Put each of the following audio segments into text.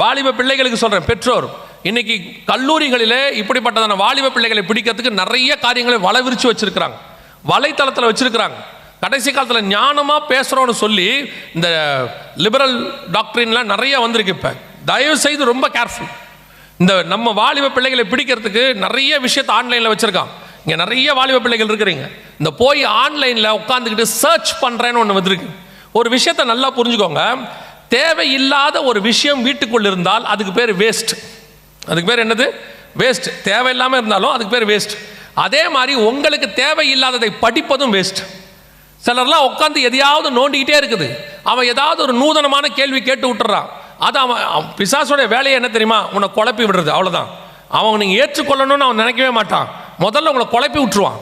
வாலிப பிள்ளைகளுக்கு சொல்கிறேன் பெற்றோர் இன்னைக்கு கல்லூரிகளில் இப்படிப்பட்டதான வாலிப பிள்ளைகளை பிடிக்கிறதுக்கு நிறைய காரியங்களை வளவிரிச்சு வச்சுருக்கிறாங்க. வலைத்தளத்தில் வச்சுருக்கிறாங்க. கடைசி காலத்தில் ஞானமாக பேசுகிறோன்னு சொல்லி இந்த லிபரல் டாக்டரின்லாம் நிறைய வந்திருக்கு இப்போ. தயவு செய்து ரொம்ப கேர்ஃபுல் இந்த நம்ம வாலிப பிள்ளைகளை பிடிக்கிறதுக்கு நிறைய விஷயத்தை ஆன்லைனில் வச்சுருக்கான் இங்கே நிறைய வாலிப பிள்ளைகள் இருக்கிறீங்க. இந்த போய் ஆன்லைனில் உட்காந்துக்கிட்டு சர்ச் பண்ணுறேன்னு ஒன்று வந்துருக்கு. ஒரு விஷயத்தை நல்லா புரிஞ்சுக்கோங்க. தேவையில்லாத ஒரு விஷயம் வீட்டுக்குள் இருந்தால் அதுக்கு பேர் வேஸ்ட் அதுக்கு பேர் என்னது? வேஸ்ட் தேவையில்லாமல் இருந்தாலும் அதுக்கு பேர் வேஸ்ட் அதே மாதிரி உங்களுக்கு தேவையில்லாததை படிப்பதும் வேஸ்ட் சிலர்லாம் உட்காந்து எதையாவது நோண்டிக்கிட்டே இருக்குது. அவன் ஏதாவது ஒரு நூதனமான கேள்வி கேட்டு விட்டுறான் அது அவன் அவன் வேலையை என்ன தெரியுமா? உன்னை குழப்பி விடுறது அவ்வளோதான் அவன் நீங்கள் ஏற்றுக்கொள்ளணும்னு அவன் நினைக்கவே மாட்டான். முதல்ல உங்களை குழப்பி விட்டுருவான்.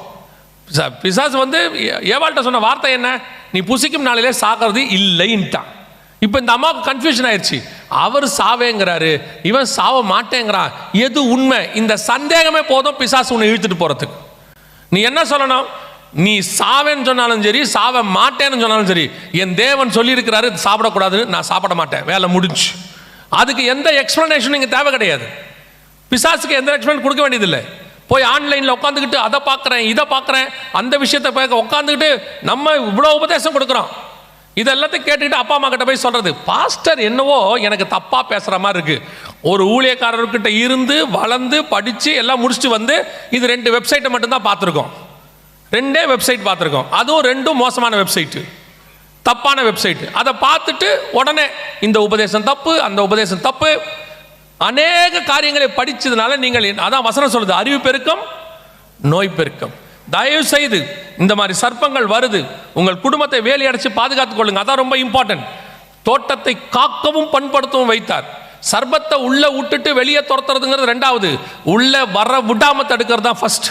பிசாஸ் வந்து ஏ- ஏவாள்கிட்ட சொன்ன வார்த்தை என்ன? நீ புசிக்கும் நாளிலே சாகிறது இல்லைன்ட்டான். இப்போ இந்த அம்மாவுக்கு கன்ஃபியூஷன் ஆயிடுச்சு அவர் சாவேங்கிறாரு இவன் சாவ மாட்டேங்கிறான். எது உண்மை? இந்த சந்தேகமே போதும் பிசாசு உன்னை இழுத்துட்டு போகிறதுக்கு நீ என்ன சொல்லணும்? நீ சாவேன்னு சொன்னாலும் சரி சாவ மாட்டேன்னு சொன்னாலும் சரி என் தேவன் சொல்லியிருக்கிறாரு சாப்பிடக்கூடாதுன்னு நான் சாப்பிட மாட்டேன். வேலை முடிஞ்சு. அதுக்கு எந்த எக்ஸ்ப்ளனேஷனும் இங்கே தேவை கிடையாது. பிசாசுக்கு எந்த எக்ஸ்பிளன் கொடுக்க வேண்டியதில்லை. போய் ஆன்லைனில் உட்காந்துக்கிட்டு அதை பார்க்குறேன் இதை பார்க்குறேன். அந்த விஷயத்தை பார்க்க உட்காந்துக்கிட்டு நம்ம இவ்வளோ உபதேசம் கொடுக்குறோம். இது எல்லாத்தையும் கேட்டுக்கிட்டு அப்பா அம்மா கிட்ட போய் சொல்கிறது பாஸ்டர் என்னவோ எனக்கு தப்பாக பேசுகிற மாதிரி இருக்குது ஒரு ஊழியக்காரர்கிட்ட இருந்து வளர்ந்து படித்து எல்லாம் முடிச்சுட்டு வந்து இது ரெண்டு வெப்சைட்டை மட்டும்தான் பார்த்துருக்கோம். ரெண்டே வெப்சைட் பார்த்துருக்கோம். அதுவும் ரெண்டும் மோசமான வெப்சைட்டு தப்பான வெப்சைட்டு அதை பார்த்துட்டு உடனே இந்த உபதேசம் தப்பு அந்த உபதேசம் தப்பு. அநேக காரியங்களை படித்ததுனால நீங்கள் அதான் வசனம் சொல்லுது அறிவு பெருக்கம் நோய் பெருக்கம். தயவு செய்து இந்த மாதிரி சர்ப்பங்கள் வருது. உங்கள் குடும்பத்தை வேலி அடைச்சு பாதுகாத்துக் கொள்ளுங்க. அதான் ரொம்ப இம்பார்ட்டன்ட் தோட்டத்தை காக்கவும் பண்படுத்தவும் வைத்தார். சர்பத்தை உள்ள விட்டுட்டு வெளியே துரத்துறதுங்கிறது ரெண்டாவது. உள்ள வர விடாம தடுக்கிறது தான் ஃபர்ஸ்ட்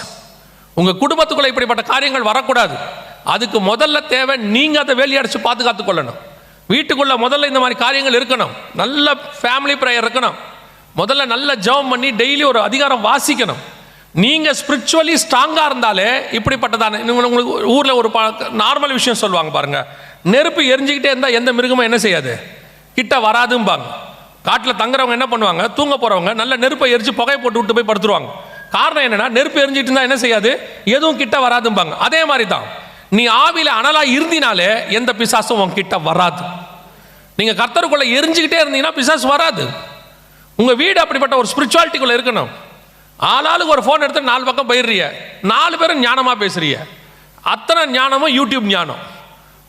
உங்க குடும்பத்துக்குள்ள இப்படிப்பட்ட காரியங்கள் வரக்கூடாது. அதுக்கு முதல்ல தேவை நீங்க அதை வேலி அடைச்சு பாதுகாத்துக் கொள்ளணும். வீட்டுக்குள்ள முதல்ல இந்த மாதிரி காரியங்கள் இருக்கணும். நல்ல ஃபேமிலி ப்ரேயர் இருக்கணும். முதல்ல நல்ல ஜெபம் பண்ணி டெய்லி ஒரு அதிகாரம் வாசிக்கணும். நீங்கள் ஸ்பிரிச்சுவலி ஸ்ட்ராங்காக இருந்தாலே இப்படிப்பட்டதான? உங்களுக்கு ஊரில் ஒரு நார்மல் விஷயம் சொல்லுவாங்க பாருங்கள் நெருப்பு எரிஞ்சிக்கிட்டே இருந்தால் எந்த மிருகமும் என்ன செய்யாது? கிட்ட வராதும்பாங்க. காட்டில் தங்குறவங்க என்ன பண்ணுவாங்க? தூங்க போகிறவங்க நல்ல நெருப்பை எரிச்சு புகை போட்டு விட்டு போய் படுத்துருவாங்க. காரணம் என்னென்னா நெருப்பு எரிஞ்சிட்டு இருந்தால் என்ன செய்யாது? எதுவும் கிட்ட வராதும்பாங்க. அதே மாதிரி தான் நீ ஆவியில் அனலாக இருந்தினாலே எந்த பிசாசும் உன் கிட்ட வராது. நீங்கள் கர்த்தருக்குள்ளே எரிஞ்சுக்கிட்டே இருந்தீங்கன்னா பிசாசு வராது. உங்கள் வீடு அப்படிப்பட்ட ஒரு ஸ்பிரிச்சுவாலிட்டிக்குள்ளே இருக்கணும். ஆளாளுக்கு ஒரு ஃபோன் எடுத்து நாலு பக்கம் போயிடுறிய நாலு பேரும் ஞானமாக பேசுறிய அத்தனை ஞானமும் யூடியூப் ஞானம்.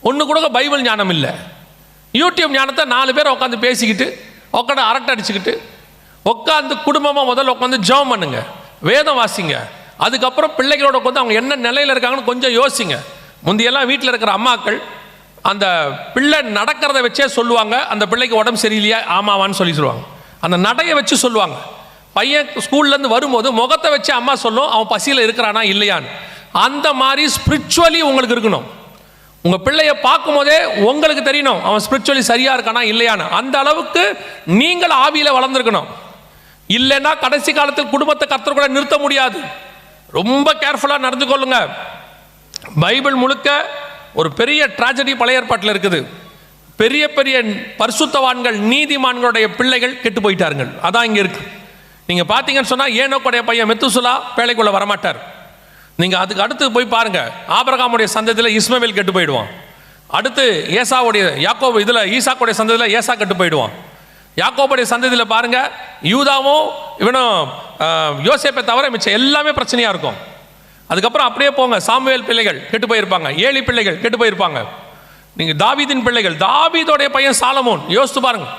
ஒன்று கூட பைபிள் ஞானம் இல்லை. யூடியூப் ஞானத்தை நாலு பேர் உட்காந்து பேசிக்கிட்டு உட்காந்து அரட்டை அடிச்சுக்கிட்டு உட்காந்து குடும்பமாக முதல்ல உட்காந்து ஜெபம் பண்ணுங்க. வேதம் வாசிங்க. அதுக்கப்புறம் பிள்ளைகளோட உட்காந்து அவங்க என்ன நிலையில் இருக்காங்கன்னு கொஞ்சம் யோசிங்க. முந்தையெல்லாம் வீட்டில் இருக்கிற அம்மாக்கள் அந்த பிள்ளை நடக்கிறத வச்சே சொல்லுவாங்க. அந்த பிள்ளைக்கு உடம்பு சரியில்லையா? ஆமாவான்னு சொல்லி சொல்லுவாங்க. அந்த நடையை வச்சு சொல்லுவாங்க. பையன் ஸ்கூல்லேருந்து வரும்போது முகத்தை வச்சு அம்மா சொல்லும் அவன் பசியில் இருக்கிறானா இல்லையான்னு. அந்த மாதிரி ஸ்பிரிச்சுவலி உங்களுக்கு இருக்கணும். உங்கள் பிள்ளைய பார்க்கும் போதே உங்களுக்கு தெரியணும் அவன் ஸ்பிரிச்சுவலி சரியாக இருக்கானா இல்லையான்னு. அந்த அளவுக்கு நீங்கள் ஆவியில் வளர்ந்துருக்கணும். இல்லைன்னா கடைசி காலத்தில் குடும்பத்தை கத்தர் கூட நிறுத்த முடியாது. ரொம்ப கேர்ஃபுல்லாக நடந்து கொள்ளுங்க. பைபிள் முழுக்க ஒரு பெரிய ட்ராஜடி பழைய ஏற்பாட்டில் இருக்குது. பெரிய பெரிய பரிசுத்தவான்கள் நீதிமான்களுடைய பிள்ளைகள் கெட்டு போயிட்டார்கள். அதான் இங்கே இருக்குது நீங்கள் பார்த்தீங்கன்னு சொன்னால் ஏனோக்குடைய பையன் மெத்துசுலா பேழைக்குள்ள வரமாட்டார். நீங்கள் அதுக்கு அடுத்து போய் பாருங்கள் ஆபிரகாமுடைய சந்ததியில் இஸ்மவேல் கெட்டு போயிடுவான். அடுத்து ஏசாவுடைய யாக்கோ இதில் ஈசாக்குடைய சந்ததியில் ஏசா கெட்டு போயிடுவான். யாக்கோபுடைய சந்ததியில் பாருங்கள் யூதாவும் இவனும் யோசேப்பை தவிர மிச்சம் எல்லாமே பிரச்சனையாக இருக்கும். அதுக்கப்புறம் அப்படியே போங்க சாமுவேல் பிள்ளைகள் கெட்டு போயிருப்பாங்க ஏழி பிள்ளைகள் கெட்டு போயிருப்பாங்க. நீங்கள் தாவீதின் பிள்ளைகள் தாவீதோடைய பையன் சாலமோன் யோசித்து பாருங்கள்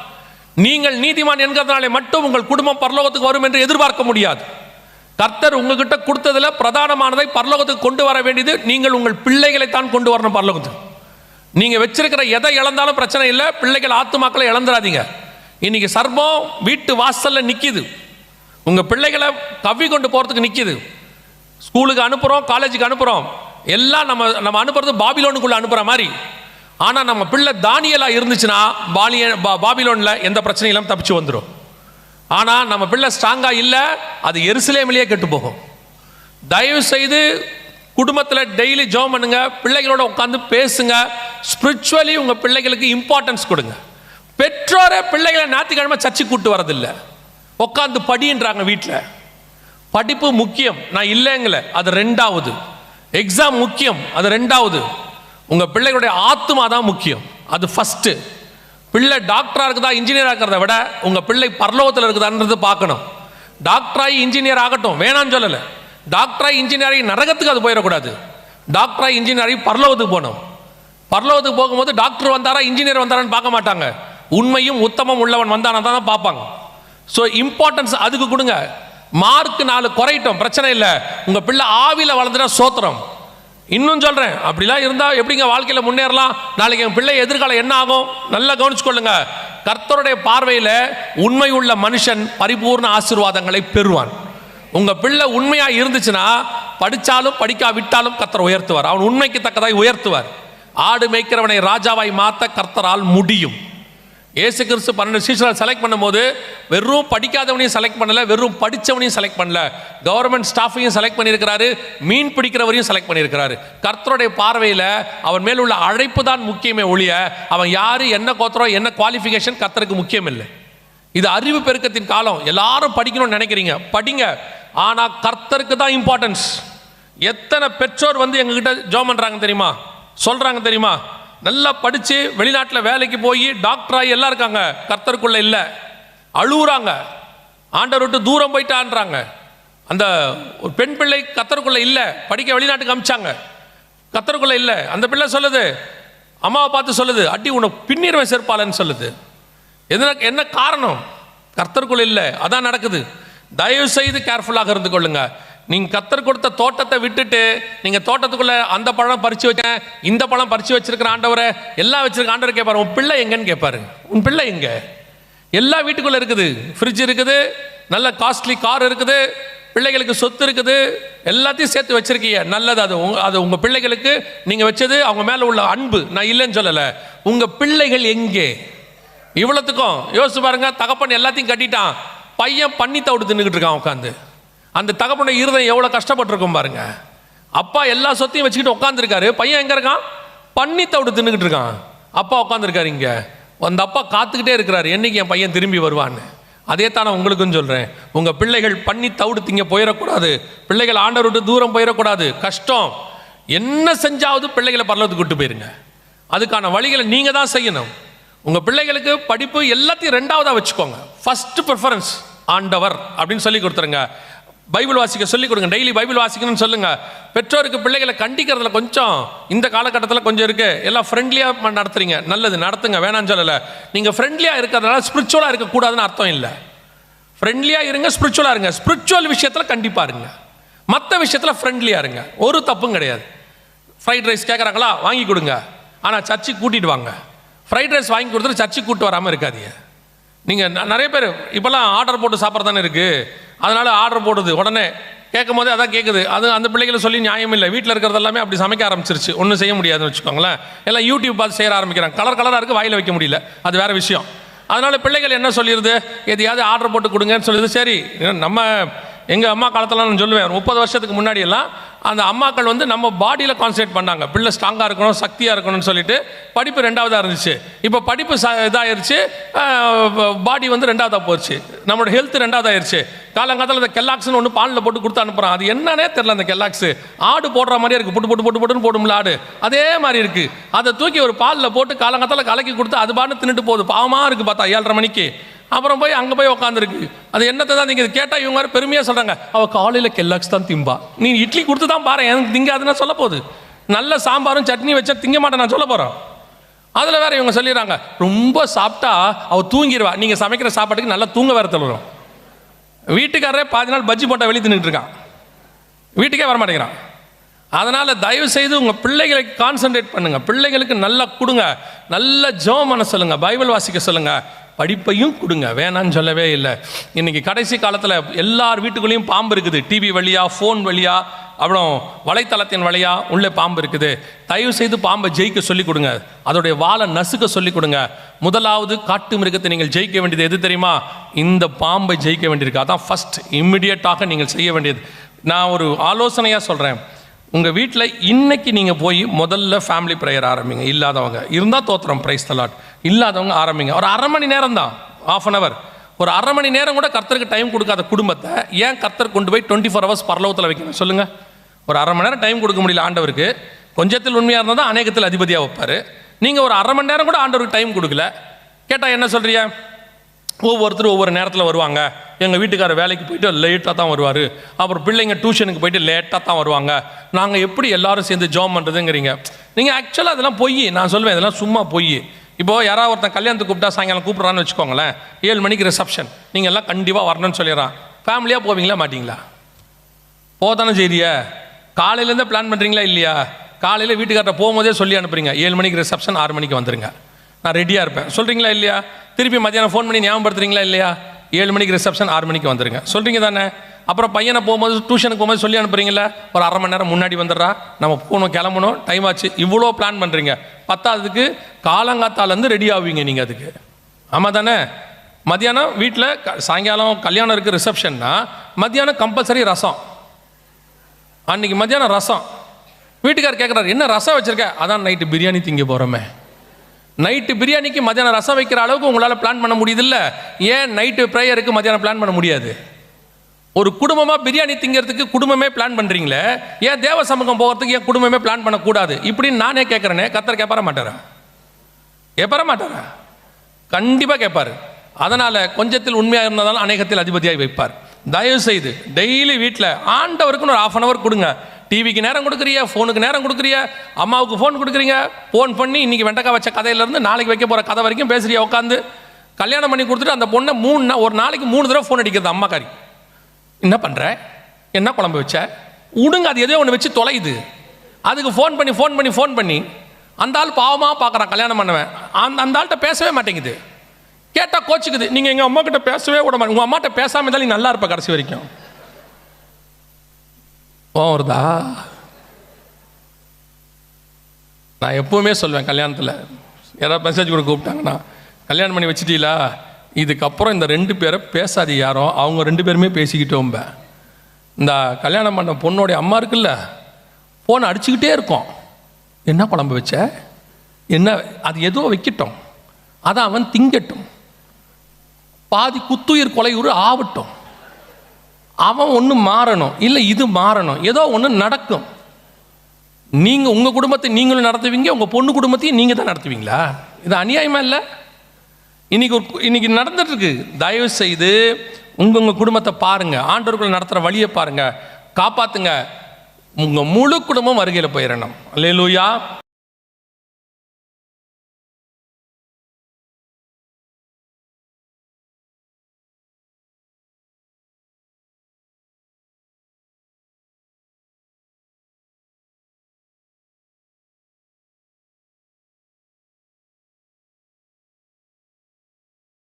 நீங்கள் நீதிமான் என்கிறதுனாலே மட்டும் உங்கள் குடும்பம் பரலோகத்துக்கு வரும் என்று எதிர்பார்க்க முடியாது. கர்த்தர் உங்ககிட்ட கொடுத்ததில் பிரதானமானதை பரலோகத்துக்கு கொண்டு வர வேண்டியது நீங்கள் உங்கள் பிள்ளைகளை தான் கொண்டு வரணும் பரலோகத்துக்கு. நீங்க வச்சிருக்கிற எதை இழந்தாலும் பிரச்சனை இல்லை பிள்ளைகள் ஆத்துமாக்களை இழந்துடாதீங்க. இன்னைக்கு சர்வம் வீட்டு வாசல்ல நிற்கிது உங்க பிள்ளைகளை கவ்வி கொண்டு போறதுக்கு நிக்குது. ஸ்கூலுக்கு அனுப்புகிறோம் காலேஜுக்கு அனுப்புகிறோம் எல்லாம் நம்ம நம்ம அனுப்புறது பாபிலோனுக்குள்ளே அனுப்புகிற மாதிரி. ஆனால் நம்ம பிள்ளை தானியலாக இருந்துச்சுன்னா பாலிய பா பாபிலோனில் எந்த பிரச்சனையும் இல்லாமல் தப்பிச்சு வந்துடும் ஆனால் நம்ம பிள்ளை ஸ்ட்ராங்காக இல்லை அது எருசலேமிலேயே கெட்டு போகும். தயவு செய்து குடும்பத்தில் டெய்லி ஜோம் பண்ணுங்க பிள்ளைகளோட உட்காந்து பேசுங்க ஸ்பிரிச்சுவலி உங்கள் பிள்ளைகளுக்கு இம்பார்ட்டன்ஸ் கொடுங்க. பெற்றோரே பிள்ளைகளை ஞாயிற்றுக்கிழமை சர்ச்சை கூட்டு வரதில்லை. உட்காந்து படின்றாங்க வீட்டில் படிப்பு முக்கியம். நான் இல்லைங்களே அது ரெண்டாவது. எக்ஸாம் முக்கியம் அது ரெண்டாவது. உங்கள் பிள்ளைகளுடைய ஆத்மா தான் முக்கியம். அது ஃபஸ்ட்டு பிள்ளை டாக்டராக இருக்குதா இன்ஜினியராக இருக்கிறத விட உங்கள் பிள்ளை பரலோகத்தில் இருக்குதான்றது பார்க்கணும். டாக்டராகி இன்ஜினியர் ஆகட்டும் வேணான்னு சொல்லலை. டாக்டராகி இன்ஜினியரிங் நரகத்துக்கு அது போயிடக்கூடாது. டாக்டராகி இன்ஜினியரிங் பரலோகத்துக்கு போகணும். பரலோகத்துக்கு போகும்போது டாக்டர் வந்தாரா இன்ஜினியர் வந்தாரான்னு பார்க்க மாட்டாங்க. உண்மையும் உத்தமம் உள்ளவன் வந்தானா தான் பார்ப்பாங்க. ஸோ இம்பார்ட்டன்ஸ் அதுக்கு கொடுங்க. மார்க் நாலு குறையட்டும் பிரச்சனை இல்லை. உங்கள் பிள்ளை ஆவியில் வளர்ந்துட்டா சோத்திரம். இன்னும் சொல்கிறேன் அப்படிலாம் இருந்தால் எப்படிங்க வாழ்க்கையில் முன்னேறலாம்? நாளைக்கு என் பிள்ளை எதிர்காலம் என்ன ஆகும்? நல்லா கவனிச்சுக்கொள்ளுங்க. கர்த்தருடைய பார்வையில் உண்மை உள்ள மனுஷன் பரிபூர்ண ஆசீர்வாதங்களை பெறுவான். உங்கள் பிள்ளை உண்மையாக இருந்துச்சுன்னா படித்தாலும் படிக்காவிட்டாலும் கர்த்தர் உயர்த்துவார். அவன் உண்மைக்கு தக்கதாய் உயர்த்துவார். ஆடு மேய்க்கிறவனை ராஜாவாய் மாற்ற கர்த்தரால் முடியும். ஏசு கிறிஸ்து பன்னெண்டு சீசனை செலக்ட் பண்ணும்போது வெறும் படிக்காதவனையும் செலக்ட் பண்ணல வெறும் படித்தவனையும் செலக்ட் பண்ணல. கவர்மெண்ட் ஸ்டாஃபையும் செலக்ட் பண்ணியிருக்கிறாரு மீன் பிடிக்கிறவரையும் செலக்ட் பண்ணியிருக்கிறாரு. கர்த்தருடைய பார்வையில் அவன் மேல் உள்ள அழைப்பு தான் முக்கியமே ஒழிய அவன் யார் என்ன கோத்திரம் என்ன குவாலிஃபிகேஷன் கர்த்தருக்கு முக்கியம் இல்லை இது அறிவு பெருக்கத்தின் காலம். எல்லாரும் படிக்கணும்னு நினைக்கிறீங்க. படிங்க. ஆனால் கர்த்தருக்கு தான் இம்பார்ட்டன்ஸ் எத்தனை பெற்றோர் வந்து எங்ககிட்ட ஜோம் பண்ணுறாங்க தெரியுமா? சொல்கிறாங்க தெரியுமா? நல்லா படித்து வெளிநாட்டில் வேலைக்கு போய் டாக்டராகி எல்லாம் இருக்காங்க. கர்த்தருக்குள்ளே இல்லை. அழுகுறாங்க ஆண்டவர் விட்டு தூரம் போயிட்டான்றாங்க. அந்த ஒரு பெண் பிள்ளை கத்தருக்குள்ளே இல்லை. படிக்க வெளிநாட்டுக்கு அமிச்சாங்க. கத்தருக்குள்ளே இல்லை. அந்த பிள்ளை சொல்லுது அம்மாவை பார்த்து சொல்லுது அட்டி உனக்கு பின்னிருவன் சேர்ப்பாளன்னு சொல்லுது. எதனா என்ன காரணம்? கர்த்தருக்குள்ள இல்லை. அதான் நடக்குது. தயவு செய்து கேர்ஃபுல்லாக இருந்து கொள்ளுங்கள் நீங்கள் கத்தர் கொடுத்த தோட்டத்தை விட்டுட்டு நீங்கள் தோட்டத்துக்குள்ளே அந்த பழம் பறித்து வச்சேன் இந்த பழம் பறித்து வச்சிருக்கிற ஆண்டவரை எல்லாம் வச்சிருக்க ஆண்டவர் கேட்பாரு உன் பிள்ளை எங்கன்னு கேட்பாரு. உன் பிள்ளை எங்கே? எல்லா வீட்டுக்குள்ளே இருக்குது. ஃப்ரிட்ஜ் இருக்குது நல்ல காஸ்ட்லி கார் இருக்குது பிள்ளைகளுக்கு சொத்து இருக்குது எல்லாத்தையும் சேர்த்து வச்சிருக்கீங்க. நல்லது அது உங்க அது உங்கள் பிள்ளைகளுக்கு நீங்கள் வச்சது அவங்க மேலே உள்ள அன்பு. நான் இல்லைன்னு சொல்லலை. உங்கள் பிள்ளைகள் எங்கே? இவ்வளோத்துக்கும் யோசிச்சு பாருங்கள் தகப்பன் எல்லாத்தையும் கட்டிட்டான். பையன் பண்ணி தவிடு தின்னுக்கிட்டு இருக்கான் உட்காந்து அந்த தகப்பனுடைய இருதயம் எவ்வளோ கஷ்டப்பட்டிருக்கும் பாருங்க. அப்பா எல்லா சொத்தையும் வச்சுக்கிட்டு உட்காந்துருக்காரு பையன் எங்கே இருக்கான்? பண்ணி தவிடு தின்னுக்கிட்டு இருக்கான். அப்பா உட்காந்துருக்காரு இங்கே. அந்த அப்பா காத்துக்கிட்டே இருக்கிறாரு. என்னைக்கு என் பையன் திரும்பி வருவான்னு? அதே தான் நான் உங்களுக்கும் சொல்கிறேன் உங்கள் பிள்ளைகள் பண்ணி தவிடு திங்க போயிடக்கூடாது. பிள்ளைகள் ஆண்டவர் விட்டு தூரம் போயிடக்கூடாது. கஷ்டம். என்ன செஞ்சாவது பிள்ளைகளை பரலத்துக்கு கூட்டு போயிருங்க. அதுக்கான வழிகளை நீங்கள் தான் செய்யணும். உங்கள் பிள்ளைகளுக்கு படிப்பு எல்லாத்தையும் ரெண்டாவதாக வச்சுக்கோங்க. ஃபஸ்ட்டு ப்ரிஃபரன்ஸ் ஆண்டவர் அப்படின்னு சொல்லி கொடுத்துருங்க. பைபிள் வாசிக்க சொல்லி கொடுங்க. டெய்லி பைபிள் வாசிக்கணும்னு சொல்லுங்க. பெற்றோருக்கு பிள்ளைகளை கண்டிக்கிறதுல கொஞ்சம் இந்த காலகட்டத்தில் கொஞ்சம் இருக்கு. எல்லாம் ஃப்ரெண்ட்லியாக நடத்துறீங்க. நல்லது நடத்துங்க. வேணான்னு சொல்லலை. நீங்கள் ஃப்ரெண்ட்லியாக இருக்கிறதுனால ஸ்பிரிச்சுவலாக இருக்கக்கூடாதுன்னு அர்த்தம் இல்லை. ஃப்ரெண்ட்லியாக இருங்க ஸ்பிரிச்சுவலாக இருங்க. ஸ்பிரிச்சுவல் விஷயத்தில் கண்டிப்பாக இருங்க. மற்ற விஷயத்தில் ஃப்ரெண்ட்லியாக இருங்க. ஒரு தப்பும் கிடையாது. ஃப்ரைட் ரைஸ் கேட்குறாங்களா வாங்கி கொடுங்க. ஆனால் சர்ச்சுக்கு கூட்டிகிட்டு வாங்க. ஃப்ரைட் ரைஸ் வாங்கி கொடுத்துட்டு சர்ச்சுக்கு கூட்டு வராமல் இருக்காதீங்க. நீங்கள் நிறைய பேர் இப்போல்லாம் ஆர்டர் போட்டு சாப்பிட்றது தானே இருக்குது அதனால் ஆர்டர் போடுது. உடனே கேட்கும் போதே அதான் கேட்குது அது அந்த பிள்ளைகளை சொல்லி நியாயம் இல்லை. வீட்டில் இருக்கிறது எல்லாமே அப்படி சமைக்க ஆரம்பிச்சிருச்சு. ஒன்றும் செய்ய முடியாதுன்னு வச்சுக்கோங்களேன். எல்லாம் யூடியூப் பார்த்து செய்ய ஆரம்பிக்கிறாங்க. கலர் கலராக இருக்குது வாயில் வைக்க முடியல. அது வேறு விஷயம். அதனால் பிள்ளைகள் என்ன சொல்லிடுது எதையாவது ஆர்டர் போட்டு கொடுங்கன்னு சொல்லிடுது சரி நம்ம எங்கள் அம்மா காலத்தில் நான் சொல்லுவேன் முப்பது வருஷத்துக்கு முன்னாடியெல்லாம் அந்த அம்மாக்கள் வந்து நம்ம பாடியில் கான்சன்ட்ரேட் பண்ணாங்க. பிள்ளை ஸ்ட்ராங்காக இருக்கணும் சக்தியாக இருக்கணும்னு சொல்லிட்டு படிப்பு ரெண்டாவதாக இருந்துச்சு. இப்போ படிப்பு ச இதாகிருச்சு பாடி வந்து ரெண்டாவதாக போச்சு. நம்மளோட ஹெல்த் ரெண்டாவதாகிருச்சு காலங்காலத்தில் இந்த கெல்லாக்ஸ்னு ஒன்று பாலில் போட்டு கொடுத்து அனுப்புகிறான் அது என்னன்னே தெரில அந்த கெல்லாக்ஸு ஆடு போடுற மாதிரியே இருக்குது புட்டு புட்டு புட்டு புட்டுன்னு போடும்ல ஆடு. அதே மாதிரி இருக்குது அதை தூக்கி ஒரு பாலில் போட்டு காலங்காலத்தில் கலக்கி கொடுத்து அது பாட்டு தின்னுட்டு போகுது. பாவமாக இருக்குது பார்த்தா ஏழரை மணிக்கு. அப்புறம் போய் அங்கே போய் உட்காந்துருக்கு அது என்னத்தை தான் நீங்கள் கேட்டால் இவங்க வேறு பெருமையாக சொல்கிறாங்க அவள் காலையில் கெல்லாக்ஸ் தான் திம்பா. நீ இட்லி கொடுத்து தான் பாரு எனக்கு திங்காதுன்னா சொல்ல போகுது. நல்ல சாம்பாரும் சட்னி வச்சா திங்க மாட்டேன் நான் சொல்ல போகிறேன் அதில் வேறு இவங்க சொல்லிடுறாங்க. ரொம்ப சாப்பிட்டா அவள் தூங்கிடுவா. நீங்கள் சமைக்கிற சாப்பாட்டுக்கு நல்லா தூங்க வேறு தள்ளுறோம் வீட்டுக்காரரே பாதி நாள் பஜ்ஜி போட்டால் வெளியே தின்னுட்டு இருக்கான். வீட்டுக்கே வர மாட்டேங்கிறான். அதனால் தயவு செய்து உங்கள் பிள்ளைகளை கான்சென்ட்ரேட் பண்ணுங்கள் பிள்ளைகளுக்கு நல்லா கொடுங்க. நல்ல ஜெபம் பண்ண சொல்லுங்கள் பைபிள் வாசிக்க சொல்லுங்கள் படிப்பையும் கொடுங்க. வேணான்னு சொல்லவே இல்லை. இன்னைக்கு கடைசி காலத்தில் எல்லார் வீட்டுக்குள்ளேயும் பாம்பு இருக்குது. டிவி வழியாக ஃபோன் வழியாக அப்புறம் வலைத்தளத்தின் வழியாக உள்ளே பாம்பு இருக்குது. தயவு செய்து பாம்பை ஜெயிக்க சொல்லிக் கொடுங்க. அதோடைய வாழை நசுக்க சொல்லிக் கொடுங்க. முதலாவது காட்டு மிருகத்தை நீங்கள் ஜெயிக்க வேண்டியது எது தெரியுமா? இந்த பாம்பை ஜெயிக்க வேண்டியிருக்கு. அதான் ஃபஸ்ட் இம்மிடியட்டாக நீங்கள் செய்ய வேண்டியது. நான் ஒரு ஆலோசனையாக சொல்கிறேன் உங்கள் வீட்டில் இன்னைக்கு நீங்கள் போய் முதல்ல ஃபேமிலி ப்ரேயர் ஆரம்பிங்க. இல்லாதவங்க. இருந்தால் தோத்திரம். ப்ரைஸ் தலாட் இல்லாதவங்க ஆரம்பிங்க. ஒரு அரை மணி நேரம் தான். ஆஃப் அன் ஹவர் ஒரு அரை மணி நேரம் கூட கர்த்தருக்கு டைம் கொடுக்காத குடும்பத்தை ஏன் கர்த்தர் கொண்டு போய் டுவெண்ட்டி ஃபோர் ஹவர்ஸ் பரலோகத்தில் வைக்கணும்? சொல்லுங்கள் ஒரு அரை மணி நேரம் டைம் கொடுக்க முடியல ஆண்டவருக்கு. கொஞ்சத்தில் உண்மையாக இருந்தால் தான் அநேகத்தில் அதிபதியாக வைப்பார். நீங்கள் ஒரு அரை மணி நேரம் கூட ஆண்டவருக்கு டைம் கொடுக்கல. கேட்டால் என்ன சொல்கிறியா ஒவ்வொருத்தரும் ஒவ்வொரு நேரத்தில் வருவாங்க. எங்கள் வீட்டுக்காரர் வேலைக்கு போயிட்டு லேட்டாக தான் வருவார். அப்புறம் பிள்ளைங்க டியூஷனுக்கு போயிட்டு லேட்டாக தான் வருவாங்க. நாங்கள் எப்படி எல்லாரும் சேர்ந்து ஜாம் பண்ணுறதுங்கிறீங்க நீங்கள் ஆக்சுவலாக அதெல்லாம் பொய். நான் சொல்லுவேன் இதெல்லாம் சும்மா பொய். இப்போது யாராவது ஒருத்தன் கல்யாணத்துக்கு கூப்பிட்டா சாயங்காலம் கூப்பிட்றான்னு வச்சுக்கோங்களேன். ஏழு மணிக்கு ரிசப்ஷன் நீங்கள் எல்லாம் கண்டிப்பாக வரணும்னு சொல்லிடுறான். ஃபேமிலியாக போவீங்களா மாட்டிங்களா? போதானே செய்திய. காலையிலேருந்தே பிளான் பண்ணுறீங்களா இல்லையா? காலையில் வீட்டுக்கார்ட்ட போகும்போதே சொல்லி அனுப்புறீங்க. ஏழு மணிக்கு ரிசப்ஷன் ஆறு மணிக்கு வந்துருங்க. நான் ரெடியாக இருப்பேன். சொல்கிறீங்களா இல்லையா? திருப்பி மத்தியானம் ஃபோன் பண்ணி ஞாபகப்படுத்துறீங்களா இல்லையா? ஏழு மணிக்கு ரிசப்ஷன் ஆறு மணிக்கு வந்துருங்க. சொல்கிறீங்க தானே? அப்புறம் பையனை போகும்போது டியூஷனுக்கு போகும்போது சொல்லி அனுப்புறீங்களா ஒரு அரை மணி நேரம் முன்னாடி வந்துடுறா. நம்ம போகணும் கிளம்பணும். டைம் ஆச்சு. இவ்வளோ பிளான் பண்ணுறீங்க பத்தாவதுக்கு காலங்காத்தாலேருந்து ரெடி ஆவீங்க நீங்கள் அதுக்கு. ஆமாம் தானே? மத்தியானம் வீட்டில் சாயங்காலம் கல்யாணம் இருக்குது ரிசப்ஷன்னா மத்தியானம் கம்பல்சரி ரசம். அன்றைக்கி மத்தியானம் ரசம். வீட்டுக்கார் கேட்குறாரு என்ன ரசம் வச்சுருக்க? அதான் நைட்டு பிரியாணி திங்க போகிறோமே நைட்டு பிரியாணிக்கு மத்தியானம் ரசம் வைக்கிற அளவுக்கு உங்களால் பிளான் பண்ண முடியுதில்ல. ஏன் நைட்டு ப்ரேயருக்கு மத்தியானம் பிளான் பண்ண முடியாது? ஒரு குடும்பமாக பிரியாணி திங்கிறதுக்கு குடும்பமே பிளான் பண்ணுறீங்களே ஏன் தேவ சமூகம் போகிறதுக்கு ஏன் குடும்பமே பிளான் பண்ணக்கூடாது? இப்படின்னு நானே கேட்குறேனே கத்தர் கேட்பார மாட்டாரா? கேட்பார மாட்டாரா? கண்டிப்பாக கேட்பார் அதனால் கொஞ்சத்தில் உண்மையாக இருந்தாலும் அநேகத்தில் அதிபதியாக வைப்பார். தயவு செய்து டெய்லி வீட்டில் ஆண்டவருக்குன்னு ஒரு ஆஃப் அன் அவர் கொடுங்க. டிவிக்கு நேரம் கொடுக்குறிய? ஃபோனுக்கு நேரம் கொடுக்குறிய? அம்மாவுக்கு ஃபோன் கொடுக்குறீங்க? ஃபோன் பண்ணி இன்றைக்கி வெண்டக்காய் வச்ச கதையிலேருந்து நாளைக்கு வைக்க போகிற கதை வரைக்கும் பேசுகிறியா உட்காந்து கல்யாணம் பண்ணி கொடுத்துட்டு அந்த பொண்ணை மூணு ஒரு நாளைக்கு மூணு தடவை ஃபோன் அடிக்கிறது அம்மாக்காரி என்ன பண்ணுற என்ன குழம்பு வச்ச? விடுங்க அது எதையோ ஒன்று வச்சு தொலையுது. அதுக்கு ஃபோன் பண்ணி ஃபோன் பண்ணி ஃபோன் பண்ணி அந்த ஆள் பாவமாக பார்க்குறான் கல்யாணம் பண்ணுவேன். அந்த அந்த ஆள்கிட்ட பேசவே மாட்டேங்குது. கேட்டால் கோச்சிக்குது. நீங்கள் எங்கள் அம்மா கிட்ட பேசவே விட மாட்டேங்க உங்கள் அம்மாட்ட பேசாமல் இருந்தாலும் நீ நல்லா இருப்ப கடைசி வரைக்கும். கோவம் வருதா நான் எப்பவுமே சொல்வேன் கல்யாணத்தில். யாராவது மெசேஜ் கூட கூப்பிட்டாங்கன்னா கல்யாணம் பண்ணி வச்சிட்டீங்களா? இதுக்கப்புறம் இந்த ரெண்டு பேரை பேசாது யாரும் அவங்க ரெண்டு பேருமே பேசிக்கிட்டோம்ப. இந்த கல்யாணம் பண்ண பொண்ணோடைய அம்மா இருக்குல்ல ஃபோனை அடிச்சுக்கிட்டே இருக்கும். என்ன குழம்பு வச்ச? என்ன அது ஏதோ வைக்கட்டும். அதை அவன் திங்கட்டும். பாதி குத்துயிர் கொலையுறு ஆகட்டும் அவன் ஒன்று மாறணும். இல்லை இது மாறணும். ஏதோ ஒன்று நடக்கும். நீங்கள் உங்கள் குடும்பத்தை நீங்களும் நடத்துவீங்க உங்கள் பொண்ணு குடும்பத்தையும் நீங்கள் தான் நடத்துவீங்களா? இது அநியாயமா இல்லை? இன்னைக்கு ஒரு இன்னைக்கு நடந்துட்டுருக்கு. தயவு செய்து உங்கள் உங்கள் குடும்பத்தை பாருங்கள் ஆண்டவர்களை நடத்துகிற வழியை பாருங்கள் காப்பாற்றுங்க உங்கள் முழு குடும்பம் வருகையில் போயிடணும் அல்லேலூயா.